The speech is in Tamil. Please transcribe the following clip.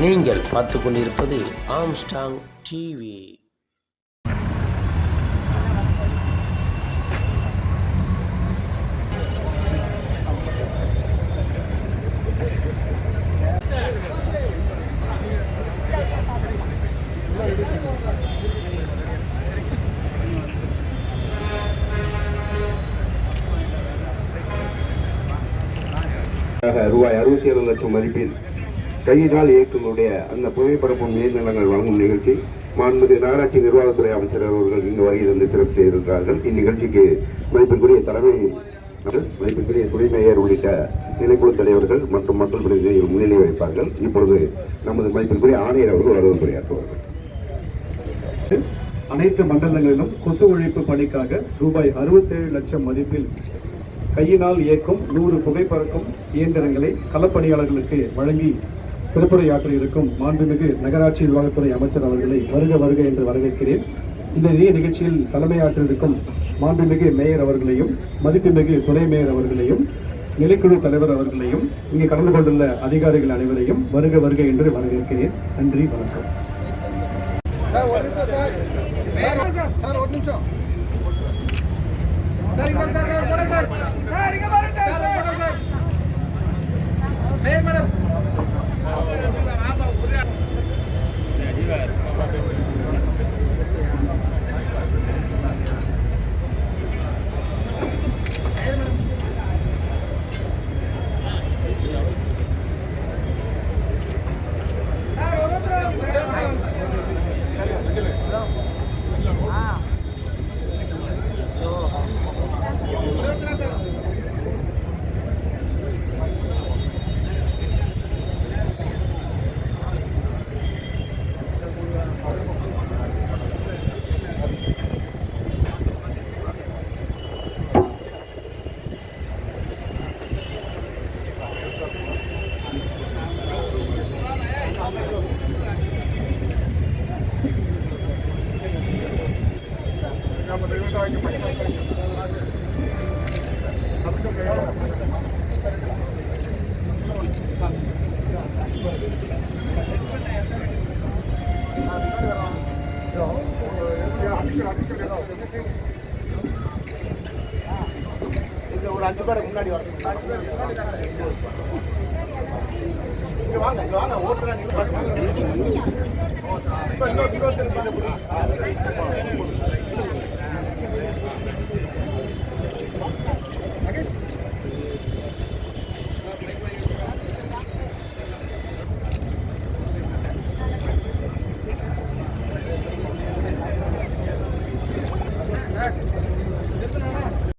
நீங்கள் பார்த்து கொண்டிருப்பது ஆம்ஸ்டாங் டிவி ரூபாய் அறுபத்தி ஏழு லட்சம் மதிப்பில் கையினால் இயக்கங்களுடைய அந்த புகைப்பரப்பும் இயந்திரங்கள் வழங்கும் நிகழ்ச்சி மாண்புமிகு நகராட்சி நிர்வாகத்துறை அமைச்சர் அவர்கள் இங்கு வருகை தந்து சிறப்பு செய்திருக்கிறார்கள். இந்நிகழ்ச்சிக்கு மதிப்பிற்குரிய தலைமை மதிப்பிற்குரிய துணை மேயர் உள்ளிட்ட நிலைக்குழு தலைவர்கள் மற்றும் மக்கள் பிரதிநிதிகள் முன்னிலை வைப்பார்கள் இப்பொழுது நமது மதிப்பிற்குரிய ஆணையர் அவர்கள் வரவேற்புரையாற்றுவார்கள். அனைத்து மண்டலங்களிலும் கொசு ஒழிப்பு பணிக்காக ரூபாய் 67 லட்சம் மதிப்பில் கையினால் இயக்கும் நூறு புகைப்பறக்கும் இயந்திரங்களை களப்பணியாளர்களுக்கு வழங்கி சிறப்புரையாற்ற இருக்கும் மாண்புமிகு நகராட்சி நிர்வாகத்துறை அமைச்சர் அவர்களை வருக வருக என்று வரவேற்கிறேன். இந்த நிதிய நிகழ்ச்சியில் தலைமையாற்ற இருக்கும் மாண்புமிகு மேயர் அவர்களையும் மதிப்புமிகு துணை மேயர் அவர்களையும் நிலைக்குழு தலைவர் அவர்களையும் இங்கே கலந்து கொண்டுள்ள அதிகாரிகள் அனைவரையும் வருக வருக என்று வரவேற்கிறேன். நன்றி வணக்கம். சார் மேடம் ஒரு அஞ்சு பேரை முன்னாடி வர இங்க வாங்க இங்க வாங்க ஓட்டுறா நீங்க